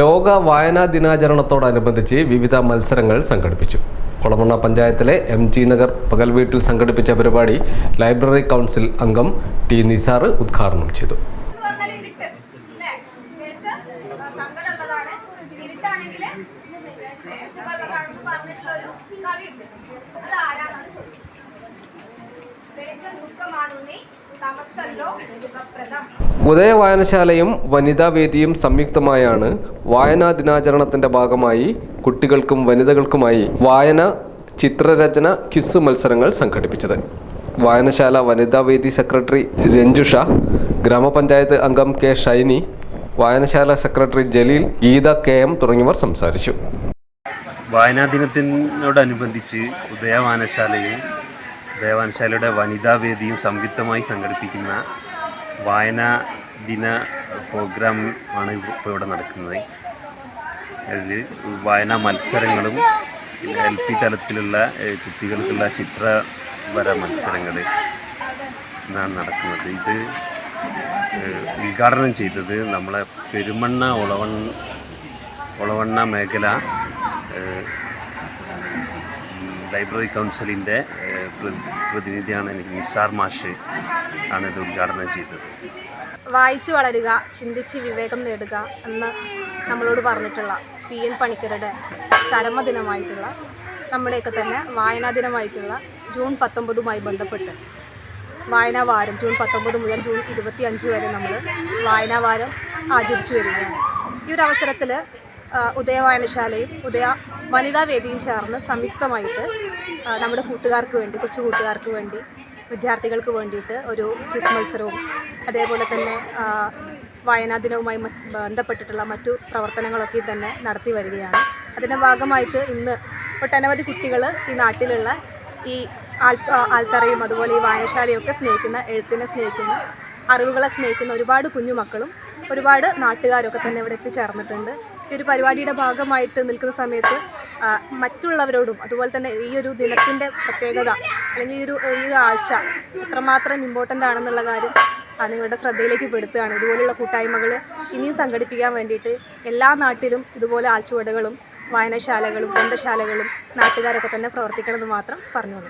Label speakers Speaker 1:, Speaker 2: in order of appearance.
Speaker 1: ലോക വായനാ ദിനാചരണത്തോടനുബന്ധിച്ച് വിവിധ മത്സരങ്ങൾ സംഘടിപ്പിച്ചു. കൊളമണ്ണ പഞ്ചായത്തിലെ എം ജി നഗർ പകൽ വീട്ടിൽ സംഘടിപ്പിച്ച പരിപാടി ലൈബ്രറി കൗൺസിൽ അംഗം ടി നിസാർ ഉദ്ഘാടനം ചെയ്തു.
Speaker 2: പറഞ്ഞാൽ
Speaker 1: ഉദയ വായനശാലയും വനിതാ വേദിയും സംയുക്തമായാണ് വായനാ ദിനാചരണത്തിന്റെ ഭാഗമായി കുട്ടികൾക്കും വനിതകൾക്കുമായി വായന ചിത്രരചന ക്വിസ് മത്സരങ്ങൾ സംഘടിപ്പിച്ചത്. വായനശാല വനിതാ വേദി സെക്രട്ടറി രഞ്ജുഷ ഗ്രാമപഞ്ചായത്ത് അംഗം കെ ഷൈനി വായനശാല secretary Jaleel Geetha K M തുടങ്ങിയവർ സംസാരിച്ചു.
Speaker 3: വായനാ ദിനത്തിനോടനുബന്ധിച്ച് ഉദയ വായനശാലയും ഉദയ വായനശാലയുടെ വനിതാ വേദിയും സംയുക്തമായി സംഘടിപ്പിക്കുന്ന വായനാ ദിന പ്രോഗ്രാം ആണ് ഇപ്പോൾ ഇവിടെ നടക്കുന്നത്. അതിൽ വായനാ മത്സരങ്ങളും എൽ പി തലത്തിലുള്ള കുട്ടികൾക്കുള്ള ചിത്രവര മത്സരങ്ങൾ എന്നാണ് നടക്കുന്നത്. ഇത് ഉദ്ഘാടനം ചെയ്തത് നമ്മളെ പെരുമണ്ണ ഉളവൺ ഒളവണ്ണ മേഖല ലൈബ്രറി കൗൺസിലിന്റെ ഏഹ്, എനിക്ക് പ്രതിനിധിയാണ് നിസാർ മാഷ് ആണ് ഇത് ഉദ്ഘാടനം ചെയ്തത്.
Speaker 4: വായിച്ചു വളരുക ചിന്തിച്ച് വിവേകം നേടുക എന്ന് നമ്മളോട് പറഞ്ഞിട്ടുള്ള പി എൻ പണിക്കരുടെ ചരമദിനമായിട്ടുള്ള നമ്മുടെയൊക്കെ തന്നെ വായനാ ദിനമായിട്ടുള്ള ജൂൺ പത്തൊമ്പതുമായി ബന്ധപ്പെട്ട്. വായനാ വാരം ജൂൺ പത്തൊമ്പത് മുതൽ ജൂൺ ഇരുപത്തി അഞ്ച് വരെ നമ്മൾ വായനാ വാരം ആചരിച്ചു വരികയാണ്. ഈ ഒരു അവസരത്തിൽ ഉദയ വായനശാലയും ഉദയ വനിതാ വേദിയും ചേർന്ന് സംയുക്തമായിട്ട് നമ്മുടെ കൂട്ടുകാർക്ക് വേണ്ടി കൊച്ചു കൂട്ടുകാർക്ക് വേണ്ടി വിദ്യാർത്ഥികൾക്ക് വേണ്ടിയിട്ട് ഒരു ക്വിസ് മത്സരവും അതേപോലെ തന്നെ വായനാ ദിനവുമായി ബന്ധപ്പെട്ടിട്ടുള്ള മറ്റു പ്രവർത്തനങ്ങളൊക്കെ തന്നെ നടത്തി വരികയാണ്. അതിന്റെ ഭാഗമായിട്ട് ഇന്ന് ഒട്ടനവധി കുട്ടികൾ ഈ നാട്ടിലുള്ള ഈ ആൾ ആൾത്തറയും അതുപോലെ ഈ വായനശാലയൊക്കെ സ്നേഹിക്കുന്ന എഴുത്തിനെ സ്നേഹിക്കുന്ന അറിവുകളെ സ്നേഹിക്കുന്ന ഒരുപാട് കുഞ്ഞുമക്കളും ഒരുപാട് നാട്ടുകാരൊക്കെ തന്നെ ഇവിടെ എത്തിച്ചേർന്നിട്ടുണ്ട്. ഈ ഒരു പരിപാടിയുടെ ഭാഗമായിട്ട് നിൽക്കുന്ന സമയത്ത് മറ്റുള്ളവരോടും അതുപോലെ തന്നെ ഈ ഒരു ദിനത്തിന്റെ പ്രത്യേകത അല്ലെങ്കിൽ ഈ ഒരു ഈ ഒരു ആഴ്ച എത്രമാത്രം ഇമ്പോർട്ടന്റ് ആണെന്നുള്ള കാര്യം നിങ്ങളുടെ ശ്രദ്ധയിലേക്ക് പെടുത്തുകയാണ്. ഇതുപോലുള്ള കൂട്ടായ്മകൾ ഇനിയും സംഘടിപ്പിക്കാൻ വേണ്ടിയിട്ട് എല്ലാ നാട്ടിലും ഇതുപോലെ ആഴ്ചവടകളും വായനശാലകളും ഗ്രന്ഥശാലകളും നാട്ടുകാരൊക്കെ തന്നെ പ്രവർത്തിക്കണമെന്ന് മാത്രം പറഞ്ഞോളൂ.